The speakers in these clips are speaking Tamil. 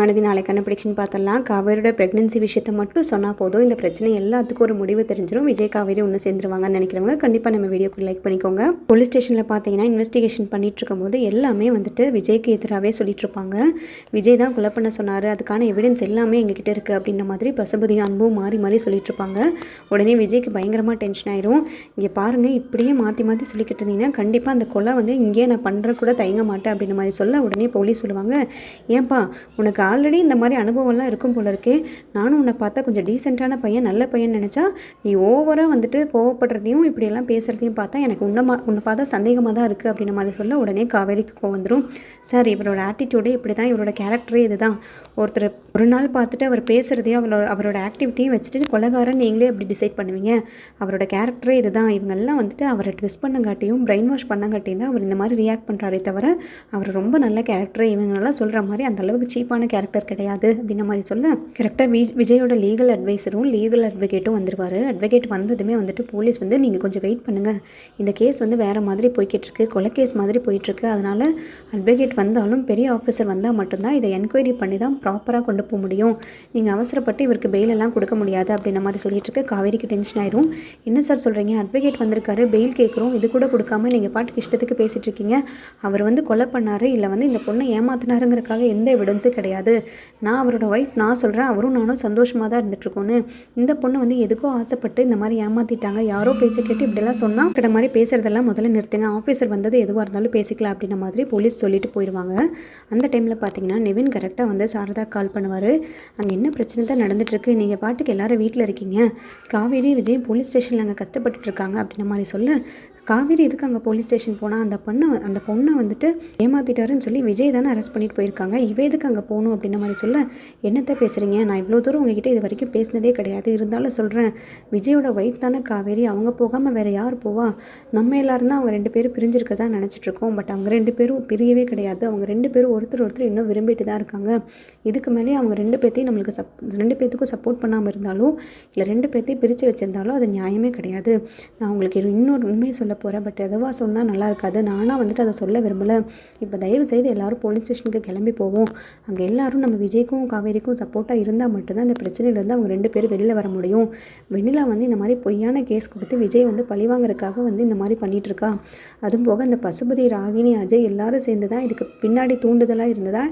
ஆனது நாளைக்கான ப்ரிடிக்ஷன் பார்த்தலாம் காவேரியோட ப்ரெக்னன்சி விஷயத்தை மட்டும் சொன்னால் போதும். இந்த பிரச்சனை எல்லாத்துக்கும் ஒரு முடிவு தெரிஞ்சிடும் விஜய் காவேரி ஒன்று சேர்ந்துருவாங்கன்னு நினைக்கிறவங்க கண்டிப்பாக நம்ம வீடியோக்கு லைக் பண்ணிக்கோங்க. போலீஸ் ஸ்டேஷனில் பார்த்தீங்கன்னா இன்வெஸ்டிகேஷன் பண்ணிட்டு இருக்கும்போது எல்லாமே வந்துட்டு விஜய்க்கு எதிராகவே சொல்லிட்டு இருப்பாங்க. விஜய் தான் கொலை பண்ண சொன்னார். அதுக்கான எவிடன்ஸ் எல்லாமே எங்ககிட்ட இருக்குது அப்படின்ற மாதிரி பசுபதி அன்பும் மாறி மாறி சொல்லிட்டு இருப்பாங்க. உடனே விஜய்க்கு பயங்கரமாக டென்ஷன் ஆயிரும். இங்கே பாருங்கள் இப்படியே மாற்றி மாற்றி சொல்லிக்கிட்டு இருந்தீங்கன்னா கண்டிப்பாக அந்த கொலை வந்து இங்கேயே நான் பண்ணுற கூட தயங்க மாட்டேன் அப்படின்ற மாதிரி சொல்ல உடனே போலீஸ் சொல்லுவாங்க. ஏன்பா உனக்கு ஆல்ரெடி இந்த மாதிரி அனுபவம்லாம் இருக்கும் போல இருக்கே. நானும் உன்னை பார்த்தா கொஞ்சம் டீசெண்டான பையன் நல்ல பையன் நினச்சா நீ ஓவராக வந்துட்டு கோவப்படுறதையும் இப்படியெல்லாம் பேசுகிறதையும் பார்த்தா எனக்கு உன்னை உன்னை பார்த்தா சந்தேகமாக தான் இருக்குது அப்படின்ற மாதிரி சொல்ல உடனே காவேரிக்கு கோவம் வந்துடும் சார் இவரோட ஆட்டிடியூடே இப்படி தான் இவரோட கேரக்டரே இதுதான். ஒருத்தர் ஒரு நாள் பார்த்துட்டு அவர் பேசுகிறதையும் அவரோட அவரோட ஆக்டிவிட்டியும் வச்சுட்டு கொலகாரன் நீங்களே எப்படி டிசைட் பண்ணுவீங்க. அவரோட கேரக்டரே இதுதான். இவங்கெல்லாம் வந்துட்டு அவரை ட்விஸ்ட் பண்ணங்காட்டியும் பிரெயின் வாஷ் பண்ணங்காட்டியும் தான் அவர் இந்த மாதிரி ரியாக்ட் பண்ணுறாரே தவிர அவர் ரொம்ப நல்ல கேரக்டர் இவங்கெல்லாம் சொல்கிற மாதிரி அந்தளவுக்கு சீப்பான கேரக்டர் கிடையாது அப்படின்ன மாதிரி சொல்ல. கரெக்டாக விஜ் விஜயோட லீகல் அட்வைஸரும் லீகல் அட்வொகேட்டும் வந்துருவார் அட்வொகேட் வந்ததுமே வந்துட்டு போலீஸ் வந்து நீங்கள் கொஞ்சம் வெயிட் பண்ணுங்கள் இந்த கேஸ் வந்து வேறு மாதிரி போய்கிட்டிருக்கு கொலை கேஸ் மாதிரி போயிட்டுருக்கு அதனால் அட்வொகேட் வந்தாலும் பெரிய ஆஃபீஸர் வந்தால் மட்டும்தான் இதை என்கொயரி பண்ணி தான் ப்ராப்பராக கொண்டு போக முடியும். நீங்கள் அவசரப்பட்டு இவருக்கு பெயிலெல்லாம் கொடுக்க முடியாது அப்படின்ற மாதிரி சொல்லிட்டு இருக்கு காவேரிக்கு டென்ஷன் ஆயிரும். என்ன சார் சொல்கிறீங்க அட்வொகேட் வந்திருக்காரு பெயில் கேட்குறோம் இது கூட கொடுக்காம நீங்கள் பாட்டுக்கு இஷ்டத்துக்கு பேசிகிட்டு இருக்கீங்க அவர் வந்து கொலை பண்ணார் இல்லை வந்து இந்த பொண்ணை ஏமாத்தினாருங்கிறக்காக எந்த எவிடன்ஸும் கிடையாது. நான் அவரோட ஒய்ஃப் நான் சொல்கிறேன் அவரும் நானும் சந்தோஷமாக தான் இருந்துட்டுருக்கோன்னு. இந்த பொண்ணு வந்து எதுக்கோ ஆசைப்பட்டு இந்த மாதிரி ஏமாற்றிட்டாங்க யாரோ பேச்சை கேட்டு இப்படிலாம் சொன்னால் கிட்ட மாதிரி பேசுகிறதெல்லாம் முதல்ல நிறுத்துங்க. ஆஃபீஸர் வந்தது எதுவாக இருந்தாலும் பேசிக்கலாம் அப்படின்ற மாதிரி போலீஸ் சொல்லிட்டு போயிடுவாங்க அந்த டைமில் பார்த்தீங்கன்னா நிவின் கரெக்டாக வந்து சாரதா கால் பண்ணுவார். அங்கே என்ன பிரச்சனை தான் நடந்துட்டுருக்கு? நீங்கள் பாட்டுக்கு எல்லாரும் வீட்டில் இருக்கீங்க. காவேரி விஜய் போலீஸ் ஸ்டேஷனில் அங்கே கஷ்டப்பட்டுட்ருக்காங்க அப்படின்ற மாதிரி சொல்ல. காவேரி எதுக்கு அங்கே போலீஸ் ஸ்டேஷன் போனால் அந்த பொண்ணை அந்த பொண்ணை வந்துட்டு ஏமாத்திட்டாருன்னு சொல்லி விஜய் தானே அரெஸ்ட் பண்ணிட்டு போயிருக்காங்க. இவ எதுக்கு அங்கே போகணும் அப்படின்ற மாதிரி சொல்ல என்னத்த பேசுகிறீங்க நான் இவ்வளோ தூரம் உங்ககிட்ட இது வரைக்கும் பேசினதே கிடையாது. இருந்தாலும் சொல்கிறேன் விஜயோட ஒய்ஃப் தானே காவேரி. அவங்க போகாமல் வேறு யார் போவா? நம்ம எல்லாரும் தான் அவங்க ரெண்டு பேரும் பிரிஞ்சிருக்கிறதா நினச்சிட்ருக்கோம் பட் அவங்க ரெண்டு பேரும் பிரியவே கிடையாது. அவங்க ரெண்டு பேரும் ஒருத்தர் ஒருத்தர் இன்னும் விரும்பிட்டு தான் இருக்காங்க. இதுக்கு மேலே அவங்க ரெண்டு பேர்த்தையும் நம்மளுக்கு சப் ரெண்டு பேர்த்துக்கும் சப்போர்ட் பண்ணாமல் இருந்தாலும் இல்லை ரெண்டு பேர்த்தையும் பிரித்து வச்சுருந்தாலும் அது நியாயமே கிடையாது. நான் உங்களுக்கு இன்னொரு உண்மையை சொல்ல போகிறேன் பட் எதுவாக சொன்னால் நல்லா இருக்காது. நானாக வந்துட்டு அதை சொல்ல விரும்பலை. இப்போ தயவு செய்து எல்லாரும் போலீஸ் ஸ்டேஷனுக்கு கிளம்பி போவோம். அங்கே எல்லாரும் நம்ம விஜய்க்கும் காவேரிக்கும் சப்போர்ட்டாக இருந்தால் மட்டும்தான் இந்த பிரச்சனையிலேருந்து அவங்க ரெண்டு பேரும் வெளியில் வர முடியும். வெண்ணிலா வந்து இந்த மாதிரி பொய்யான கேஸ் கொடுத்து விஜய் வந்து பழிவாங்கிறதுக்காக வந்து இந்த மாதிரி பண்ணிகிட்ருக்கா இருக்கா? அதுவும் போக இந்த பசுபதி ராகினி அஜய் எல்லாரும் சேர்ந்து தான் இதுக்கு பின்னாடி தூண்டுதலாக இருந்ததா?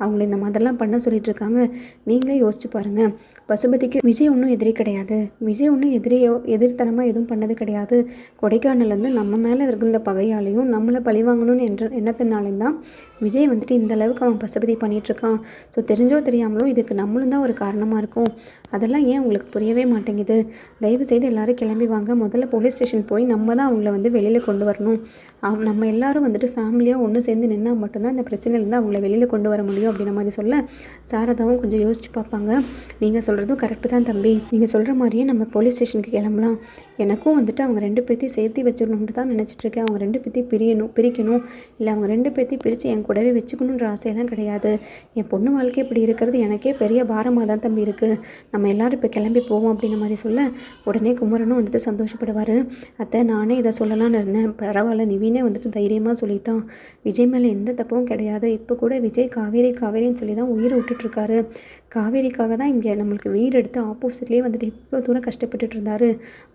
அவங்கள இந்த மாதிரிலாம் பண்ண சொல்லிட்டு இருக்காங்க நீங்களே யோசிச்சு பாருங்கள் பசுபதிக்கு விஜய் ஒன்றும் எதிரி கிடையாது. விஜய் ஒன்றும் எதிரியோ எதிர்த்தனமாக எதுவும் பண்ணது கிடையாது. கொடைக்கானல்லேருந்து நம்ம மேலே இருந்த பகையாலையும் நம்மளை பழி வாங்கணும்னு என்ற எண்ணத்தினாலையும் தான் விஜய் வந்துட்டு இந்த அளவுக்கு அவன் பசுபதி பண்ணிகிட்ருக்கான் ஸோ தெரிஞ்சோ தெரியாமலோ இதுக்கு நம்மளும் தான் ஒரு காரணமாக இருக்கும். அதெல்லாம் ஏன் உங்களுக்கு புரியவே மாட்டேங்குது? தயவு செய்து எல்லாரும் கிளம்பி வாங்க. முதல்ல போலீஸ் ஸ்டேஷன் போய் நம்ம தான் அவங்கள வந்து வெளியில் கொண்டு வரணும். அவ- நம்ம எல்லாரும் வந்துட்டு ஃபேமிலியாக ஒன்று சேர்ந்து நின்னால் மட்டும்தான் இந்த பிரச்சனையிலேருந்து அவங்கள வெளியில் கொண்டு வர முடியும். அப்படின்ற மாதிரி சொல்ல சாரதாவும் கொஞ்சம் யோசிச்சு பார்ப்பாங்க. நீங்கள் சொல்கிறதும் கரெக்டு தான் தம்பி. நீங்கள் சொல்கிற மாதிரியே நம்ம போலீஸ் ஸ்டேஷனுக்கு கிளம்பலாம். எனக்கும் வந்துட்டு அவங்க ரெண்டு பேர்த்தையும் சேர்த்து வச்சிடணும்னு தான் நினச்சிட்ருக்கேன் அவங்க ரெண்டு பேர்த்தையும் பிரியணும் பிரிக்கணும். இல்லை அவங்க ரெண்டு பேர்த்தையும் பிரித்து என் கூடவே வச்சுக்கணுன்ற ஆசையெல்லாம் கிடையாது. என் பொண்ணு வாழ்க்கை இப்படி இருக்கிறது எனக்கே பெரிய பாரமாக தான் தம்பி இருக்குது நம்ம எல்லோரும் இப்போ கிளம்பி போவோம் அப்படின்ற மாதிரி சொல்ல உடனே குமரனும் வந்துட்டு சந்தோஷப்படுவார். அத்தை நானே இதை சொல்லலான்னு இருந்தேன். பரவாயில்ல நிவீனே வந்துட்டு தைரியமாக சொல்லிட்டான். விஜய் மேலே எந்த தப்பும் கிடையாது. இப்போ கூட விஜய் காவேரி காவேரின்னு சொல்லி தான் உயிரை விட்டுட்ருக்காரு. காவேரிக்காக தான் இங்கே நம்மளுக்கு வீடு எடுத்து ஆப்போசிட்லேயே வந்துட்டு இவ்வளோ தூரம் கஷ்டப்பட்டுட்டு இருந்தாரு.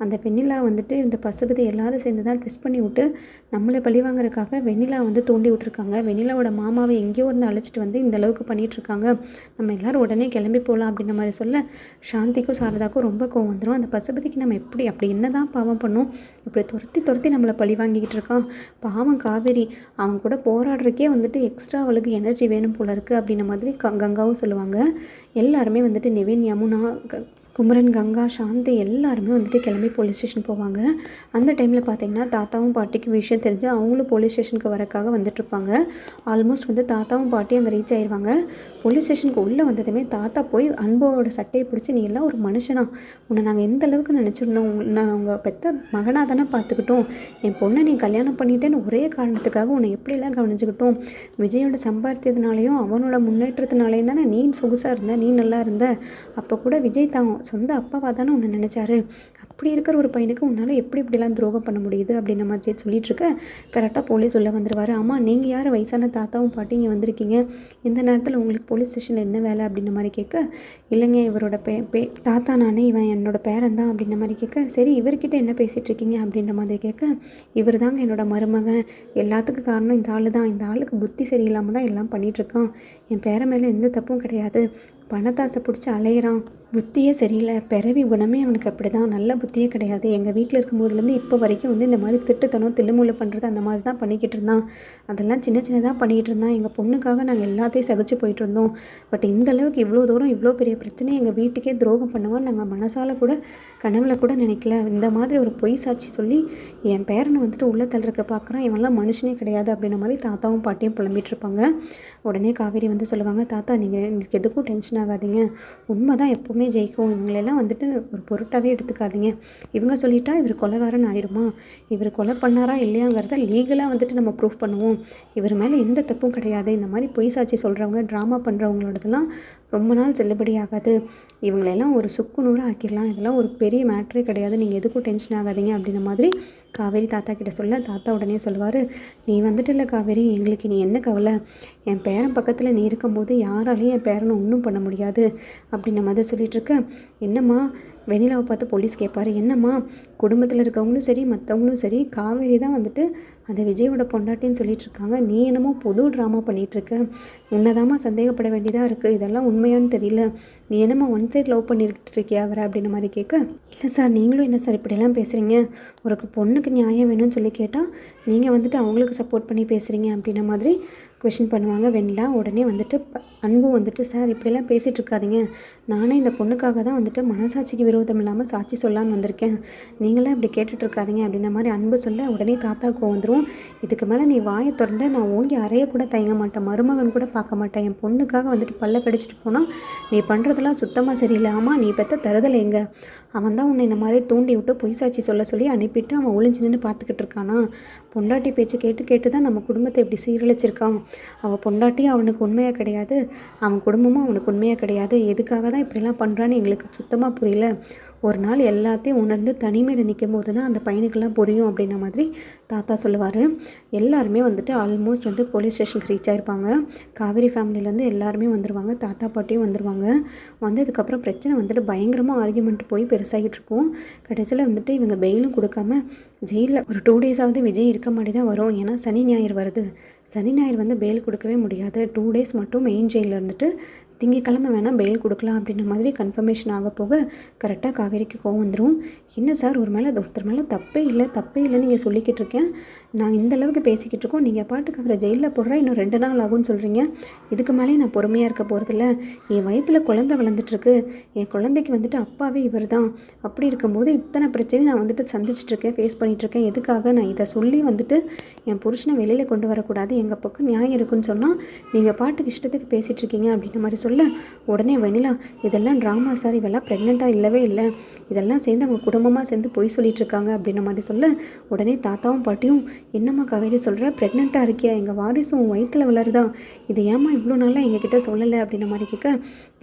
அந்த வெண்ணிலா வந்துட்டு இந்த பசுபதி எல்லாரும் சேர்ந்து தான் டெஸ்ட் பண்ணி விட்டு நம்மளை பழி வாங்குறதுக்காக வெண்ணிலா வந்து தூண்டி விட்டுருக்காங்க. வெண்ணிலாவோட மாமாவை எங்கேயோ இருந்து அழைச்சிட்டு வந்து இந்த அளவுக்கு பண்ணிகிட்ருக்காங்க நம்ம எல்லோரும் உடனே கிளம்பி போகலாம் அப்படின்ற மாதிரி சொல்ல சாந்திக்கும் சாரதாக்கும் ரொம்ப கோவம் வந்துடும் அந்த பசுபதிக்கு நம்ம எப்படி அப்படி என்னதான் பாவம் பண்ணும்? இப்படி துரத்தி துரத்தி நம்மளை பழி வாங்கிக்கிட்டு இருக்கான். பாவம் காவேரி அவங்க கூட போராடுறதுக்கே வந்துட்டு எக்ஸ்ட்ரா அவளுக்கு எனர்ஜி வேணும் போல இருக்குது அப்படின்ன மாதிரி க- கங்காவும் சொல்லுவாங்க. எல்லாருமே வந்துட்டு நிவின் யமுனா க- குமரன் கங்கா சாந்தி எல்லாருமே வந்துட்டு கிளம்பி போலீஸ் ஸ்டேஷன் போவாங்க. அந்த டைமில் பார்த்தீங்கன்னா தாத்தாவும் பாட்டிக்கும் விஷயம் தெரிஞ்சு அவங்களும் போலீஸ் ஸ்டேஷனுக்கு வரக்காக வந்துட்டுருப்பாங்க ஆல்மோஸ்ட் வந்து தாத்தாவும் பாட்டி அங்கே ரீச் ஆயிடுவாங்க போலீஸ் ஸ்டேஷனுக்கு உள்ளே வந்ததுமே தாத்தா போய் அன்போட சட்டையை பிடிச்சி நீ எல்லாம் ஒரு மனுஷனா? உன்னை நாங்கள் எந்த அளவுக்கு நினச்சிருந்தோம்? நான் உங்கள் பெத்த மகனாக தானே பார்த்துக்கிட்டோம் என் பொண்ணை நீ கல்யாணம் பண்ணிட்டேன்னு ஒரே காரணத்துக்காக உன்னை எப்படிலாம் கவனிச்சுக்கிட்டோம்? விஜயோட சம்பாதித்ததுனாலையும் அவனோட முன்னேற்றத்தினாலையும் தானே நீ சொகுசாக இருந்த? நீ நல்லா இருந்த? அப்போ கூட விஜய் தான் சொந்த அப்பாவாக தானே உன்னை நினச்சாரு? அப்படி இருக்கிற ஒரு பையனுக்கு உன்னால் எப்படி இப்படிலாம் துரோகம் பண்ண முடியுது அப்படின்ற மாதிரி சொல்லிட்டு இருக்க கரெக்டாக போலீஸ் உள்ளே வந்துருவார். ஆமாம் நீங்கள் யார்? வயசான தாத்தாவும் பாட்டி இங்கே வந்திருக்கீங்க. இந்த நேரத்தில் உங்களுக்கு போலீஸ் ஸ்டேஷனில் என்ன வேலை அப்படின்ற மாதிரி கேட்க இல்லைங்க இவரோட பே பே தாத்தா நானே இவன் என்னோட பேரன் தான் அப்படின்ற மாதிரி கேட்க சரி இவர்கிட்ட என்ன பேசிகிட்டு இருக்கீங்க அப்படின்ற மாதிரி கேட்க இவர் தாங்க என்னோட மருமகன். எல்லாத்துக்கும் காரணம் இந்த ஆள் தான் இந்த ஆளுக்கு புத்தி சரியில்லாமல் தான் எல்லாம் பண்ணிகிட்ருக்கான் என் பேர மேலே எந்த தப்பும் கிடையாது. பணத்தாசை பிடிச்சி அலையிறான். புத்தியே சரியில்லை. பிறவி குணமே அவனுக்கு அப்படி தான் நல்ல புத்தியே கிடையாது. எங்கள் வீட்டில் இருக்கும்போதுலேருந்து இப்போ வரைக்கும் வந்து இந்த மாதிரி திட்டுத்தனம் தில்லுமுள்ளு பண்ணுறது அந்த மாதிரி தான் பண்ணிக்கிட்டு இருந்தான். அதெல்லாம் சின்ன சின்னதாக பண்ணிக்கிட்டு இருந்தான். எங்கள் பொண்ணுக்காக நாங்கள் எல்லாத்தையும் சகிச்சு போயிட்டு இருந்தோம். பட் இந்த அளவுக்கு இவ்வளோ தூரம் இவ்வளோ பெரிய பிரச்சனை எங்கள் வீட்டுக்கே துரோகம் பண்ணுவான் நாங்கள் மனசால கூட கனவுல கூட நினைக்கல. இந்த மாதிரி ஒரு பொய் சாட்சி சொல்லி என் பேரனை வந்துட்டு உள்ள தள்ளுறக்க பார்க்குறான். இவன்லாம் மனுஷனே கிடையாது அப்படின்ற மாதிரி தாத்தாவும் பாட்டியும் புலம்பிட்டு இருப்பாங்க. உடனே காவேரி வந்து சொல்லுவாங்க தாத்தா நீங்கள் எனக்கு எதுக்கும் டென்ஷனாக ஆகாதீங்க. உண்மை தான் எப்போவுமே ஜெயிக்கும். இவங்களெல்லாம் வந்துட்டு ஒரு பொருட்டாகவே எடுத்துக்காதீங்க. இவங்க சொல்லிட்டா இவர் கொலைகாரன் ஆயிடுமா இவர் கொலை பண்ணாரா இல்லையாங்கிறத லீகலாக வந்துட்டு நம்ம ப்ரூஃப் பண்ணுவோம். இவர் மேலே எந்த தப்பும் கிடையாது. இந்த மாதிரி பொய் சாட்சி சொல்கிறவங்க ட்ராமா பண்ணுறவங்களோடதெல்லாம் ரொம்ப நாள் செல்லுபடி ஆகாது. இவங்களெல்லாம் ஒரு சுக்கு நூறாக ஆக்கிடலாம். இதெல்லாம் ஒரு பெரிய மேட்ரே கிடையாது. நீங்கள் எதுக்கும் டென்ஷன் ஆகாதீங்க அப்படின்ற மாதிரி காவேரி தாத்தா கிட்ட சொல்ல தாத்தா உடனே சொல்லுவார் நீ வந்துட்டல காவேரி எங்களுக்கு நீ என்ன கவலை? என் பேரன் பக்கத்தில் நீ இருக்கும்போது யாராலையும் என் பேரனை ஒன்றும் பண்ண முடியாது. அப்படின்ற மாதிரி சொல்லிட்டு என்னம்மா வெண்ணிலாவை பார்த்து போலீஸ் கேட்பாரு என்னம்மா குடும்பத்தில் இருக்கவங்களும் சரி மற்றவங்களும் சரி காவேரி தான் வந்துட்டு அந்த விஜயோட பொண்டாட்டின்னு சொல்லிட்டு இருக்காங்க. நீ என்னமோ புது ட்ராமா பண்ணிகிட்ருக்க உன்னதாம்மா சந்தேகப்பட வேண்டியதாக இருக்குது இதெல்லாம் உண்மையான்னு தெரியல. நீ என்னம்மா ஒன் சைட் லவ் பண்ணிக்கிட்டு இருக்கியா அவரை? அப்படின்ற மாதிரி கேட்க இல்லை சார் நீங்களும் என்ன சார் இப்படியெல்லாம் பேசுகிறீங்க ஒரு பொண்ணுக்கு நியாயம் வேணும்னு சொல்லி கேட்டால் நீங்கள் வந்துட்டு அவங்களுக்கு சப்போர்ட் பண்ணி பேசுகிறீங்க அப்படின்ன மாதிரி கொஷின் பண்ணுவாங்க. வெண்ணிலா உடனே வந்துட்டு அன்பு வந்துட்டு சார் இப்படியெல்லாம் பேசிகிட்டு இருக்காதீங்க நானே இந்த பொண்ணுக்காக தான் வந்துட்டு மனசாட்சிக்கு விரோதம் இல்லாமல் சாட்சி சொல்லான்னு வந்திருக்கேன். நீங்களாம் இப்படி கேட்டுட்டு இருக்காதீங்க அப்படின்ற மாதிரி அன்பு சொல்ல உடனே தாத்தாவுக்கு வந்துடும் இதுக்கு மேலே நீ வாயை திறந்த நான் ஓங்கி அறைய கூட தயங்க மாட்டேன். மருமகன் கூட பார்க்க மாட்டேன். என் பொண்ணுக்காக வந்துட்டு பல்ல கடிச்சிட்டு போனால் நீ பண்ணுறதெல்லாம் சுத்தமாக சரியில்லாமல் நீ பெற்ற தருதலை எங்க? அவன் தான் உன்னை இந்த மாதிரி தூண்டி விட்டு பொய் சாட்சி சொல்ல சொல்லி அனுப்பிட்டு அவன் ஒளிஞ்சு நின்று பார்த்துக்கிட்டு இருக்கானா? பொண்டாட்டி பேச்சு கேட்டு கேட்டு தான் நம்ம குடும்பத்தை இப்படி சீரழிச்சிருக்கான். அவள் பொண்டாட்டி அவனுக்கு உண்மையாக கிடையாது. அவன் குடும்பமும் அவனுக்கு உண்மையாக கிடையாது. எதுக்காக தான் இப்படிலாம் பண்ணுறான்னு எங்களுக்கு சுத்தமாக புரியல. ஒரு நாள் எல்லாத்தையும் உணர்ந்து தனிமையில் நிற்கும் போது தான் அந்த பையனுக்கெல்லாம் புரியும் அப்படின்ற மாதிரி தாத்தா சொல்லுவார். எல்லாருமே வந்துட்டு ஆல்மோஸ்ட் வந்து போலீஸ் ஸ்டேஷனுக்கு ரீச் ஆகிருப்பாங்க காவேரி ஃபேமிலியிலேருந்து எல்லாருமே வந்துடுவாங்க தாத்தா பாட்டியும் வந்துடுவாங்க வந்ததுக்கப்புறம் பிரச்சனை வந்துட்டு பயங்கரமாக ஆர்கியூமெண்ட் போய் பெருசாகிட்டு இருக்கும். கடைசியில் வந்துட்டு இவங்க பெயிலும் கொடுக்காம ஜெயிலில் ஒரு டூ டேஸாவது விஜய் இருக்க மாதிரி தான் வரும். ஏன்னா சனி ஞாயிறு வருது. சனி ஞாயிறு வந்து பெயில் கொடுக்கவே முடியாது. டூ டேஸ் மட்டும் மெயின் ஜெயிலில் இருந்துட்டு திங்கக்கிழமை வேணால் பெயில் கொடுக்கலாம் அப்படின்ற மாதிரி கன்ஃபர்மேஷன் ஆக போக கரெக்டாக காவேரிக்கு கோவம் வந்துடும் என்ன சார் ஒரு மேலே ஒருத்தர் மேலே தப்பே இல்லை தப்பே இல்லைன்னு நீங்கள் சொல்லிக்கிட்டு இருக்கேன் நான் இந்த அளவுக்கு பேசிக்கிட்டு இருக்கோம். நீங்கள் பாட்டுக்கு அவரை ஜெயிலில் போடுறா இன்னும் ரெண்டு நாள் ஆகும்னு சொல்கிறீங்க இதுக்கு மேலே நான் பொறுமையாக இருக்க போகிறதில்ல என் வயத்தில் குழந்தை வளர்ந்துட்டுருக்கு என் குழந்தைக்கு வந்துட்டு அப்பாவே இவர் தான் அப்படி இருக்கும்போது இத்தனை பிரச்சனையும் நான் வந்துட்டு சந்திச்சிட்ருக்கேன் ஃபேஸ் பண்ணிகிட்ருக்கேன் எதுக்காக நான் இதை சொல்லி வந்துட்டு என் புருஷனை வெளியில் கொண்டு வரக்கூடாது? எங்கள் பக்கம் நியாயம் இருக்குன்னு சொன்னால் நீங்கள் பாட்டுக்கு இஷ்டத்துக்கு பேசிகிட்டு இருக்கீங்க அப்படின்ற மாதிரி சொல்ல உடனே வெனிலா இதெல்லாம் ட்ராமா சார் இவெல்லாம் ப்ரெக்னெண்ட்டாக இல்லவே இல்லை. இதெல்லாம் சேர்ந்து அவங்க குடும்பமாக சேர்ந்து பொய் சொல்லிட்டு இருக்காங்க. மாதிரி சொல்ல உடனே தாத்தாவும் பாட்டியும் என்னம்மா காவேரி சொல்கிற ப்ரெக்னெண்ட்டாக இருக்கியா? எங்கள் வாரிசும் உன் வயிற்றில் வளருதா? இது ஏம்மா இவ்வளோ நாளாக எங்ககிட்ட சொல்லலை? அப்படின்ன மாதிரி கேட்க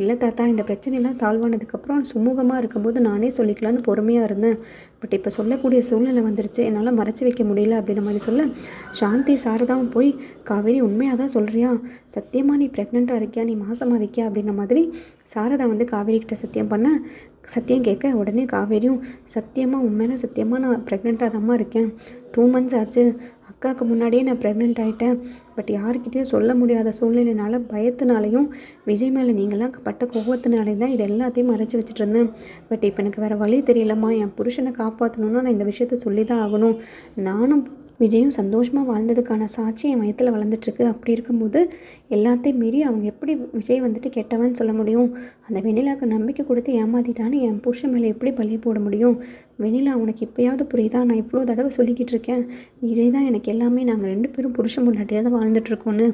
இல்லை தாத்தா இந்த பிரச்சனையெல்லாம் சால்வ் ஆனதுக்கப்புறம் சுமூகமாக இருக்கும்போது நானே சொல்லிக்கலான்னு பொறுமையாக இருந்தேன். பட் இப்போ சொல்லக்கூடிய சூழ்நிலை வந்துருச்சு. என்னால் மறைச்சி வைக்க முடியல. அப்படின்ற மாதிரி சொல்ல சாந்தி சாரதாவும் போய் காவேரி உண்மையாக தான் சொல்கிறியா சத்தியமாக நீ ப்ரெக்னெண்ட்டாக இருக்கியா? நீ மாசமாக இருக்கியா அப்படின்ற மாதிரி சாரதா வந்து காவேரிக்கிட்ட சத்தியம் பண்ண சத்தியம் கேட்க உடனே காவேரியும் சத்தியமாக உண்மையில சத்தியமாக நான் ப்ரெக்னெண்ட்டாக தாம்மா இருக்கேன். டூ மந்த்ஸ் ஆச்சு. அக்காவுக்கு முன்னாடியே நான் ப்ரெக்னென்ட் ஆகிட்டேன் பட் யாருக்கிட்டேயும் சொல்ல முடியாத சூழ்நிலைனால பயத்தினாலையும் விஜய் மேலே நீங்களாம் பட்ட கோபத்தினாலையும் தான் இது எல்லாத்தையும் மறைச்சி வச்சுட்டு இருந்தேன். பட் இப்போ எனக்கு வேறு வழி தெரியலம்மா. என் புருஷனை காப்பாற்றணுன்னா நான் இந்த விஷயத்த சொல்லி தான் ஆகணும். நானும் விஜயும் சந்தோஷமாக வாழ்ந்ததுக்கான சாட்சி என் வயத்தில் வளர்ந்துட்டுருக்கு. அப்படி இருக்கும்போது எல்லாத்தையும் மீறி அவங்க எப்படி விஜய் வந்துட்டு கெட்டவன் சொல்ல முடியும்? அந்த வெண்ணிலாவுக்கு நம்பிக்கை கொடுத்து ஏமாத்திட்டான்னு என் புருஷன் மேலே எப்படி பழி போட முடியும்? வெண்ணிலா உனக்கு இப்போயாவது புரியுதா? நான் இவ்வளோ தடவை சொல்லிக்கிட்டு இருக்கேன். விஜய் தான் எனக்கு எல்லாமே. நாங்கள் ரெண்டு பேரும் புருஷன் முன்னாடியாக தான் வாழ்ந்துட்டுருக்கோன்னு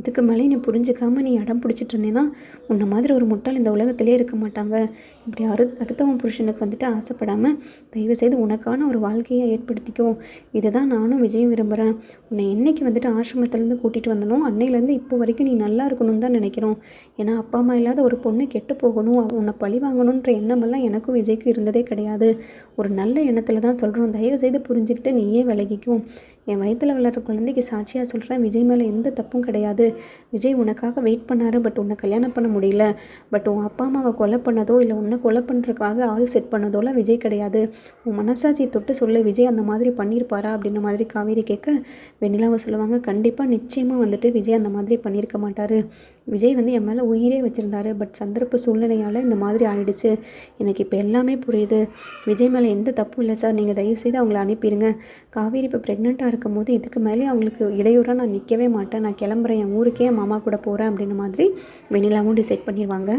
இதுக்கு மேலே நீ புரிஞ்சுக்காம நீ இடம் பிடிச்சிட்டு இருந்தேன்னா உன்னை மாதிரி ஒரு முட்டாள் இந்த உலகத்திலே இருக்க மாட்டாங்க. இப்படி அரு அடுத்தவன் புருஷனுக்கு வந்துட்டு ஆசைப்படாமல் தயவு செய்து உனக்கான ஒரு வாழ்க்கையை ஏற்படுத்திக்கோ. இதை தான் நானும் விஜயும் விரும்புகிறேன் உன்னை என்னைக்கு வந்துட்டு ஆசிரமத்துலேருந்து கூட்டிகிட்டு வந்தனோ அன்னையிலேருந்து இப்போ வரைக்கும் நீ நல்லா இருக்கணும்னு தான் நினைக்கிறோம். ஏன்னா அப்பா அம்மா இல்லாத ஒரு பொண்ணு கெட்டு போகணும். உன்னை பழி வாங்கணுன்ற எண்ணமெல்லாம் எனக்கும் விஜய்க்கும் இருந்ததே கிடையாது. ஒரு நல்ல எண்ணத்தில் தான் சொல்கிறோம் தயவு செய்து புரிஞ்சுக்கிட்டு நீயே விலகிக்கும் என் வயித்துல வளர்கிற குழந்தைக்கு சாட்சியாக சொல்கிறேன் விஜய் மேலே எந்த தப்பும் கிடையாது. விஜய் உனக்காக வெயிட் பண்ணாரு பட் உன்னை கல்யாணம் பண்ண முடியல. பட் உன் அப்பா அம்மாவை கொலை பண்ணதோ இல்லை உன்னை கொலை பண்ணுறதுக்காக ஆள் செட் பண்ணதோலாம் விஜய் கிடையாது. உன் மனசாட்சியை தொட்டு சொல்லு விஜய் அந்த மாதிரி பண்ணியிருப்பாரா அப்படின்ற மாதிரி காவேரி கேட்க வெண்ணிலாவை சொல்லுவாங்க கண்டிப்பாக நிச்சயமாக வந்துட்டு விஜய் அந்த மாதிரி பண்ணியிருக்க மாட்டார். விஜய் வந்து என் மேலே உயிரே வச்சுருந்தாரு. பட் சந்தர்ப்ப சூழ்நிலையால் இந்த மாதிரி ஆயிடுச்சு. எனக்கு இப்போ எல்லாமே புரியுது. விஜய் மேலே எந்த தப்பும் இல்லை சார். நீங்கள் தயவுசெய்து அவங்கள அனுப்பிடுங்க காவேரி இப்போ ப்ரெக்னெண்ட்டாக இருக்கும் போது இதுக்கு மேலே அவங்களுக்கு இடையூறாக நான் நிற்கவே மாட்டேன். நான் கிளம்புறேன் என் ஊருக்கே என் மாமா கூட போகிறேன் அப்படின்ற மாதிரி வெண்ணிலாவும் டிசைட் பண்ணிடுவாங்க